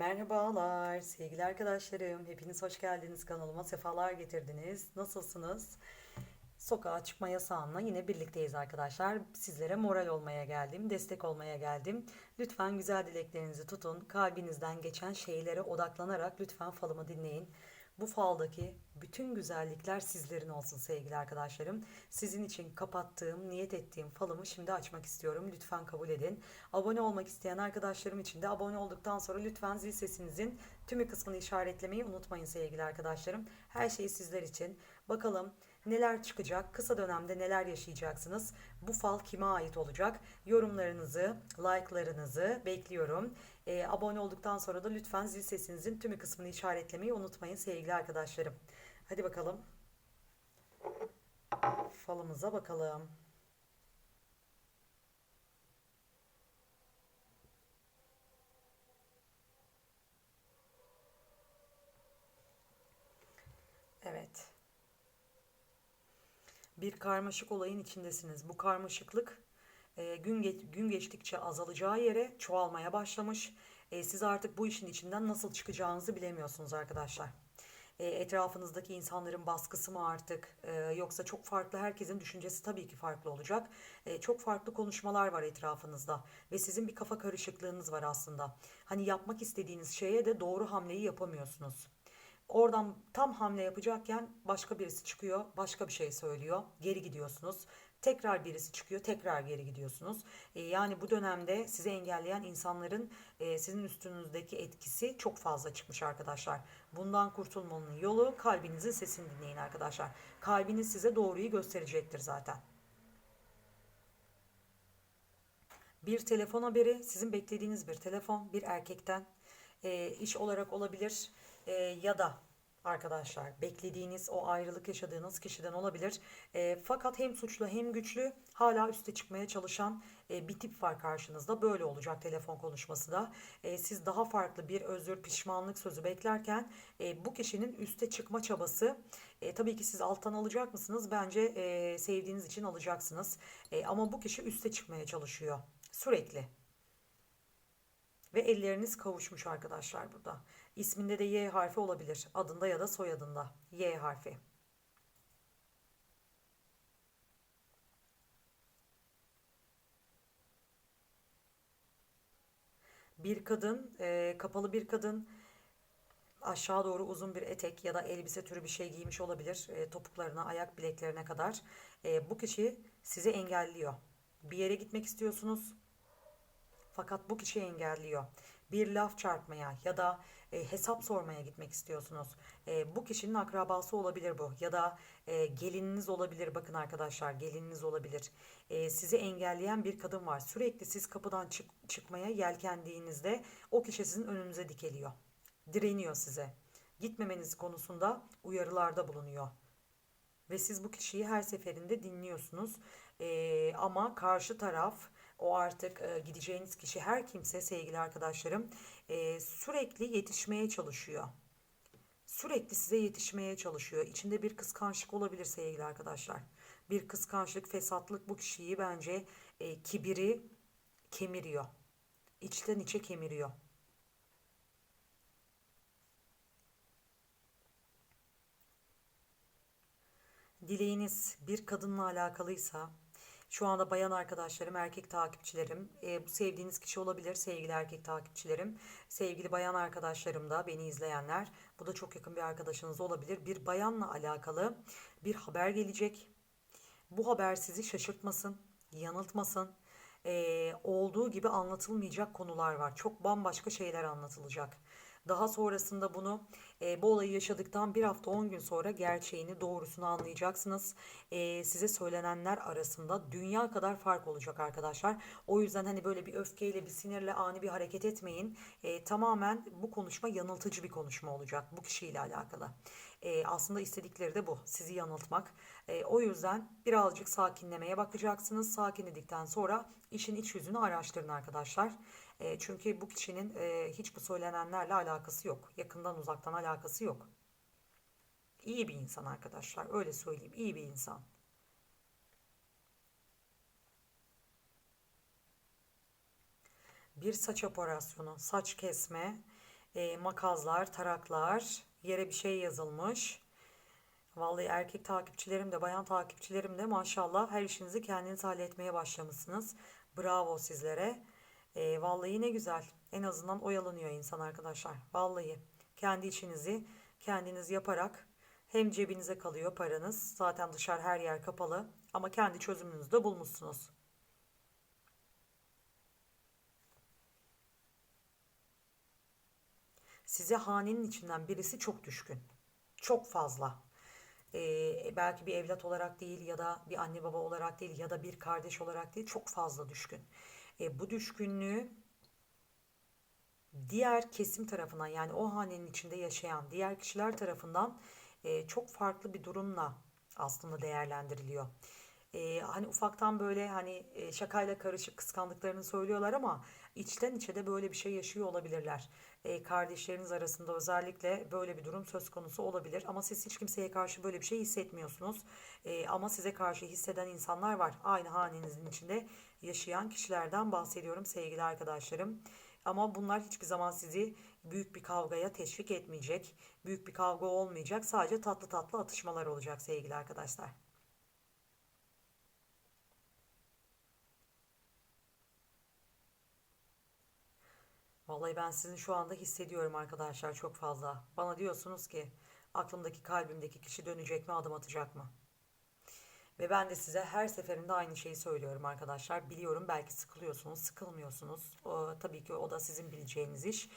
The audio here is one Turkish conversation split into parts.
Merhabalar sevgili arkadaşlarım. Hepiniz hoş geldiniz kanalıma. Sefalar getirdiniz. Nasılsınız? Sokağa çıkma yasağında yine birlikteyiz arkadaşlar. Sizlere moral olmaya geldim, destek olmaya geldim. Lütfen güzel dileklerinizi tutun. Kalbinizden geçen şeylere odaklanarak lütfen falımı dinleyin. Bu faldaki bütün güzellikler sizlerin olsun sevgili arkadaşlarım. Sizin için kapattığım, niyet ettiğim falımı şimdi açmak istiyorum. Lütfen kabul edin. Abone olmak isteyen arkadaşlarım için de abone olduktan sonra lütfen zil sesinizin tümü kısmını işaretlemeyi unutmayın sevgili arkadaşlarım. Her şey sizler için. Bakalım neler çıkacak, kısa dönemde neler yaşayacaksınız, bu fal kime ait olacak? Yorumlarınızı, like'larınızı bekliyorum. Ee, abone olduktan sonra da lütfen zil sesinizin tümü kısmını işaretlemeyi unutmayın sevgili arkadaşlarım. Hadi bakalım. Falımıza bakalım. Evet. Bir karmaşık olayın içindesiniz. Bu karmaşıklık e, gün geç, gün geçtikçe azalacağı yere çoğalmaya başlamış. E, siz artık bu işin içinden nasıl çıkacağınızı bilemiyorsunuz arkadaşlar. E, etrafınızdaki insanların baskısı mı artık e, yoksa çok farklı herkesin düşüncesi tabii ki farklı olacak. E, çok farklı konuşmalar var etrafınızda ve sizin bir kafa karışıklığınız var aslında. Hani yapmak istediğiniz şeye de doğru hamleyi yapamıyorsunuz. Oradan tam hamle yapacakken başka birisi çıkıyor, başka bir şey söylüyor. Geri gidiyorsunuz. Tekrar birisi çıkıyor, tekrar geri gidiyorsunuz. E, yani bu dönemde sizi engelleyen insanların e, sizin üstünüzdeki etkisi çok fazla çıkmış arkadaşlar. Bundan kurtulmanın yolu kalbinizin sesini dinleyin arkadaşlar. Kalbiniz size doğruyu gösterecektir zaten. Bir telefon haberi, sizin beklediğiniz bir telefon, bir erkekten e, iş olarak olabilir e, ya da arkadaşlar beklediğiniz o ayrılık yaşadığınız kişiden olabilir. E, fakat hem suçlu hem güçlü hala üste çıkmaya çalışan e, bir tip var karşınızda. Böyle olacak telefon konuşması da. E, siz daha farklı bir özür pişmanlık sözü beklerken e, bu kişinin üste çıkma çabası e, tabii ki siz alttan alacak mısınız? Bence e, sevdiğiniz için alacaksınız. E, ama bu kişi üste çıkmaya çalışıyor. Sürekli. Ve elleriniz kavuşmuş arkadaşlar burada. İsminde de Y harfi olabilir. Adında ya da soyadında. Y harfi. Bir kadın, e, kapalı bir kadın aşağı doğru uzun bir etek ya da elbise türü bir şey giymiş olabilir. E, topuklarına, ayak bileklerine kadar. E, bu kişi sizi engelliyor. Bir yere gitmek istiyorsunuz. Fakat bu kişi engelliyor. Bir laf çarpmaya ya da e, hesap sormaya gitmek istiyorsunuz. E, bu kişinin akrabası olabilir bu ya da e, gelininiz olabilir. Bakın arkadaşlar gelininiz olabilir. E, sizi engelleyen bir kadın var. Sürekli siz kapıdan çık, çıkmaya yelkendiğinizde o kişi sizin önünüze dikeliyor. Direniyor size. Gitmemeniz konusunda uyarılarda bulunuyor. Ve siz bu kişiyi her seferinde dinliyorsunuz. E, ama karşı taraf o artık e, gideceğiniz kişi her kimse sevgili arkadaşlarım e, sürekli yetişmeye çalışıyor. Sürekli size yetişmeye çalışıyor. İçinde bir kıskançlık olabilir sevgili arkadaşlar. Bir kıskançlık, fesatlık bu kişiyi bence e, kibiri kemiriyor. İçten içe kemiriyor. Dileğiniz bir kadınla alakalıysa şu anda bayan arkadaşlarım, erkek takipçilerim, e, bu sevdiğiniz kişi olabilir sevgili erkek takipçilerim, sevgili bayan arkadaşlarım da beni izleyenler, bu da çok yakın bir arkadaşınız olabilir. Bir bayanla alakalı bir haber gelecek. Bu haber sizi şaşırtmasın, yanıltmasın. E, olduğu gibi anlatılmayacak konular var. Çok bambaşka şeyler anlatılacak. Daha sonrasında bunu e, bu olayı yaşadıktan bir hafta 10 gün sonra gerçeğini doğrusunu anlayacaksınız. E, size söylenenler arasında dünya kadar fark olacak arkadaşlar. O yüzden hani böyle bir öfkeyle bir sinirle ani bir hareket etmeyin. E, tamamen bu konuşma yanıltıcı bir konuşma olacak bu kişiyle alakalı. E, aslında istedikleri de bu sizi yanıltmak. E, o yüzden birazcık sakinlemeye bakacaksınız. Sakinledikten sonra işin iç yüzünü araştırın arkadaşlar. E, çünkü bu kişinin e, hiç bu söylenenlerle alakası yok. Yakından uzaktan alakası yok. İyi bir insan arkadaşlar. Öyle söyleyeyim. İyi bir insan. Bir saç operasyonu, saç kesme, e, makazlar, taraklar, yere bir şey yazılmış. Vallahi erkek takipçilerim de bayan takipçilerim de maşallah her işinizi kendiniz halletmeye başlamışsınız. Bravo sizlere. E, vallahi ne güzel. En azından oyalanıyor insan arkadaşlar. Vallahi kendi işinizi kendiniz yaparak hem cebinize kalıyor paranız. Zaten dışarı her yer kapalı ama kendi çözümünüzü de bulmuşsunuz. Size hanenin içinden birisi çok düşkün. Çok fazla. Ee, belki bir evlat olarak değil ya da bir anne baba olarak değil ya da bir kardeş olarak değil çok fazla düşkün. Ee, bu düşkünlüğü diğer kesim tarafından yani o hanenin içinde yaşayan diğer kişiler tarafından e, çok farklı bir durumla aslında değerlendiriliyor. E, hani ufaktan böyle hani e, şakayla karışık kıskandıklarını söylüyorlar ama içten içe de böyle bir şey yaşıyor olabilirler. E, kardeşleriniz arasında özellikle böyle bir durum söz konusu olabilir ama siz hiç kimseye karşı böyle bir şey hissetmiyorsunuz. E, ama size karşı hisseden insanlar var. Aynı hanenizin içinde yaşayan kişilerden bahsediyorum sevgili arkadaşlarım. Ama bunlar hiçbir zaman sizi büyük bir kavgaya teşvik etmeyecek. Büyük bir kavga olmayacak. Sadece tatlı tatlı atışmalar olacak sevgili arkadaşlar. Vallahi ben sizin şu anda hissediyorum arkadaşlar çok fazla. Bana diyorsunuz ki aklımdaki kalbimdeki kişi dönecek mi adım atacak mı? Ve ben de size her seferinde aynı şeyi söylüyorum arkadaşlar. Biliyorum belki sıkılıyorsunuz, sıkılmıyorsunuz. O, tabii ki o da sizin bileceğiniz iş.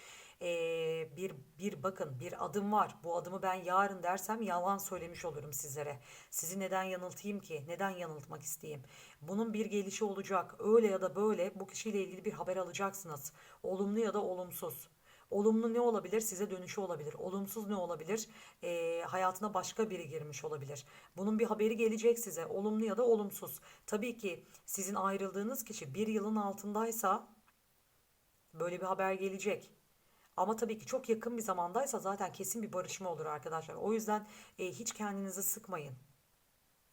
Ee, bir, bir bakın bir adım var. Bu adımı ben yarın dersem yalan söylemiş olurum sizlere. Sizi neden yanıltayım ki? Neden yanıltmak isteyeyim? Bunun bir gelişi olacak. Öyle ya da böyle bu kişiyle ilgili bir haber alacaksınız. Olumlu ya da olumsuz. Olumlu ne olabilir? Size dönüşü olabilir. Olumsuz ne olabilir? E, hayatına başka biri girmiş olabilir. Bunun bir haberi gelecek size. Olumlu ya da olumsuz. Tabii ki sizin ayrıldığınız kişi bir yılın altındaysa böyle bir haber gelecek. Ama tabii ki çok yakın bir zamandaysa zaten kesin bir barışma olur arkadaşlar. O yüzden e, hiç kendinizi sıkmayın.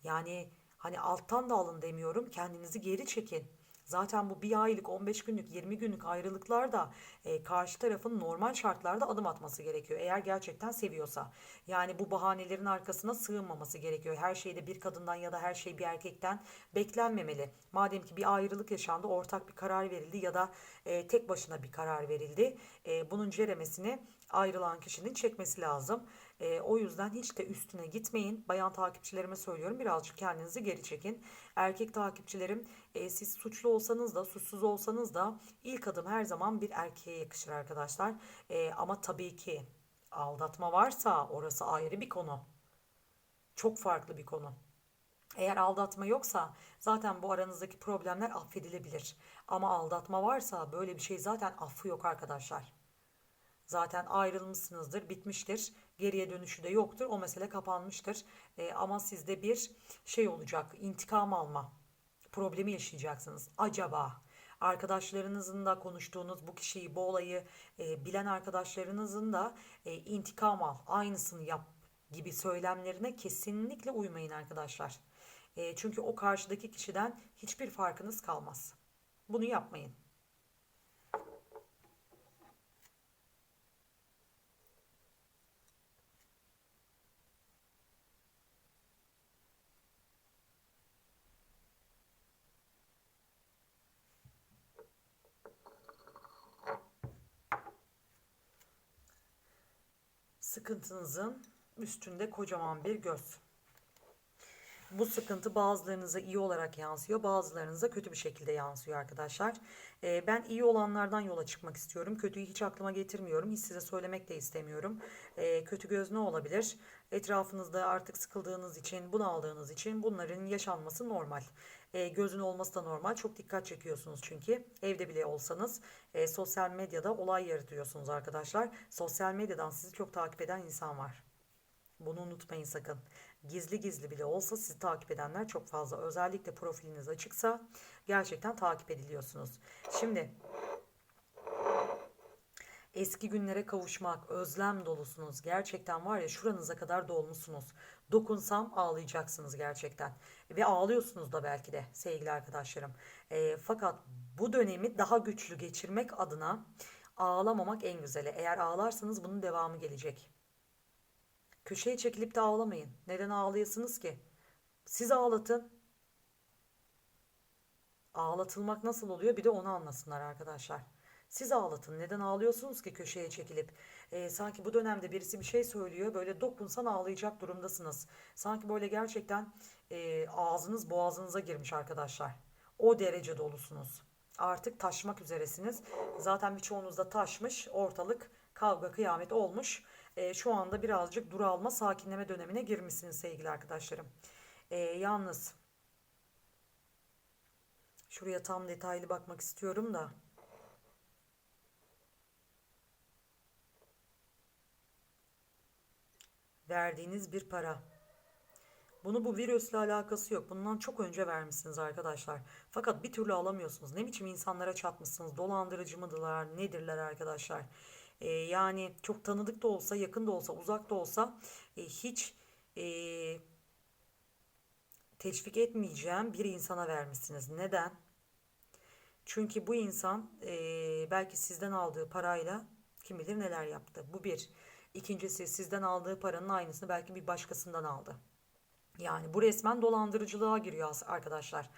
Yani hani alttan da alın demiyorum. Kendinizi geri çekin. Zaten bu bir aylık, 15 günlük, 20 günlük ayrılıklar da e, karşı tarafın normal şartlarda adım atması gerekiyor. Eğer gerçekten seviyorsa. Yani bu bahanelerin arkasına sığınmaması gerekiyor. Her şeyde bir kadından ya da her şey bir erkekten beklenmemeli. Madem ki bir ayrılık yaşandı, ortak bir karar verildi ya da e, tek başına bir karar verildi. E, bunun ceremesini ayrılan kişinin çekmesi lazım. E, o yüzden hiç de üstüne gitmeyin. Bayan takipçilerime söylüyorum birazcık kendinizi geri çekin. Erkek takipçilerim e, siz suçlu olsanız da suçsuz olsanız da ilk adım her zaman bir erkeğe yakışır arkadaşlar. E, ama tabii ki aldatma varsa orası ayrı bir konu. Çok farklı bir konu. Eğer aldatma yoksa zaten bu aranızdaki problemler affedilebilir. Ama aldatma varsa böyle bir şey zaten affı yok arkadaşlar. Zaten ayrılmışsınızdır, bitmiştir. Geriye dönüşü de yoktur. O mesele kapanmıştır. E, ama sizde bir şey olacak, intikam alma problemi yaşayacaksınız. Acaba arkadaşlarınızın da konuştuğunuz bu kişiyi, bu olayı e, bilen arkadaşlarınızın da e, intikam al, aynısını yap gibi söylemlerine kesinlikle uymayın arkadaşlar. E, çünkü o karşıdaki kişiden hiçbir farkınız kalmaz. Bunu yapmayın. Sıkıntınızın üstünde kocaman bir göz. Bu sıkıntı bazılarınıza iyi olarak yansıyor, bazılarınıza kötü bir şekilde yansıyor arkadaşlar. Ee, ben iyi olanlardan yola çıkmak istiyorum. Kötüyü hiç aklıma getirmiyorum. Hiç size söylemek de istemiyorum. Ee, kötü göz ne olabilir? Etrafınızda artık sıkıldığınız için, bunaldığınız için bunların yaşanması normal. E, gözün olması da normal. Çok dikkat çekiyorsunuz çünkü. Evde bile olsanız e, sosyal medyada olay yaratıyorsunuz arkadaşlar. Sosyal medyadan sizi çok takip eden insan var. Bunu unutmayın sakın. Gizli gizli bile olsa sizi takip edenler çok fazla. Özellikle profiliniz açıksa gerçekten takip ediliyorsunuz. Şimdi Eski günlere kavuşmak, özlem dolusunuz. Gerçekten var ya şuranıza kadar dolmuşsunuz. Dokunsam ağlayacaksınız gerçekten. Ve ağlıyorsunuz da belki de sevgili arkadaşlarım. E, fakat bu dönemi daha güçlü geçirmek adına Ağlamamak en güzeli. Eğer ağlarsanız bunun devamı gelecek. Köşeye çekilip de ağlamayın. Neden ağlayasınız ki? Siz ağlatın. Ağlatılmak nasıl oluyor? Bir de onu anlasınlar arkadaşlar. Siz ağlatın. Neden ağlıyorsunuz ki köşeye çekilip? Ee, sanki bu dönemde birisi bir şey söylüyor. Böyle dokunsan ağlayacak durumdasınız. Sanki böyle gerçekten e, ağzınız boğazınıza girmiş arkadaşlar. O derece dolusunuz. Artık taşmak üzeresiniz. Zaten birçoğunuzda taşmış. Ortalık kavga kıyamet olmuş. Ee, şu anda birazcık duralma, sakinleme dönemine girmişsiniz sevgili arkadaşlarım. Ee, yalnız şuraya tam detaylı bakmak istiyorum da. Verdiğiniz bir para. Bunu bu virüsle alakası yok. Bundan çok önce vermişsiniz arkadaşlar. Fakat bir türlü alamıyorsunuz. Ne biçim insanlara çatmışsınız? Dolandırıcı mıdırlar? Nedirler arkadaşlar? Ee, yani çok tanıdık da olsa, yakın da olsa, uzak da olsa e, hiç e, teşvik etmeyeceğim bir insana vermişsiniz. Neden? Çünkü bu insan e, belki sizden aldığı parayla kim bilir neler yaptı. Bu bir. İkincisi sizden aldığı paranın aynısını belki bir başkasından aldı. Yani bu resmen dolandırıcılığa giriyor arkadaşlar.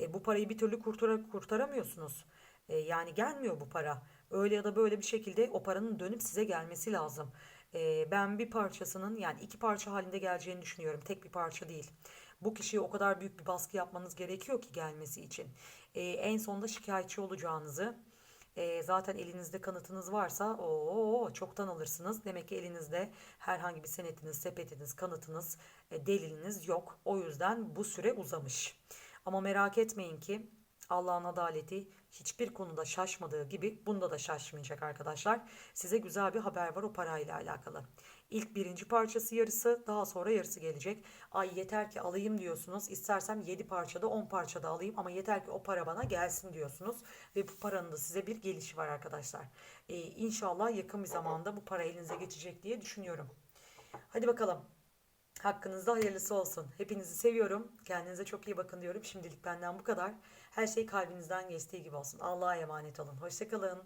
E, bu parayı bir türlü kurtara, kurtaramıyorsunuz. E, yani gelmiyor bu para. Öyle ya da böyle bir şekilde o paranın dönüp size gelmesi lazım. E, ben bir parçasının yani iki parça halinde geleceğini düşünüyorum. Tek bir parça değil. Bu kişiye o kadar büyük bir baskı yapmanız gerekiyor ki gelmesi için. E, en sonunda şikayetçi olacağınızı e, zaten elinizde kanıtınız varsa o çoktan alırsınız. Demek ki elinizde herhangi bir senetiniz, sepetiniz, kanıtınız, e, deliliniz yok. O yüzden bu süre uzamış. Ama merak etmeyin ki Allah'ın adaleti hiçbir konuda şaşmadığı gibi bunda da şaşmayacak arkadaşlar. Size güzel bir haber var o parayla alakalı. İlk birinci parçası yarısı daha sonra yarısı gelecek. Ay yeter ki alayım diyorsunuz. İstersem 7 parçada 10 parçada alayım ama yeter ki o para bana gelsin diyorsunuz. Ve bu paranın da size bir gelişi var arkadaşlar. Ee, inşallah yakın bir zamanda bu para elinize geçecek diye düşünüyorum. Hadi bakalım. Hakkınızda hayırlısı olsun. Hepinizi seviyorum. Kendinize çok iyi bakın diyorum. Şimdilik benden bu kadar. Her şey kalbinizden geçtiği gibi olsun. Allah'a emanet olun. Hoşçakalın.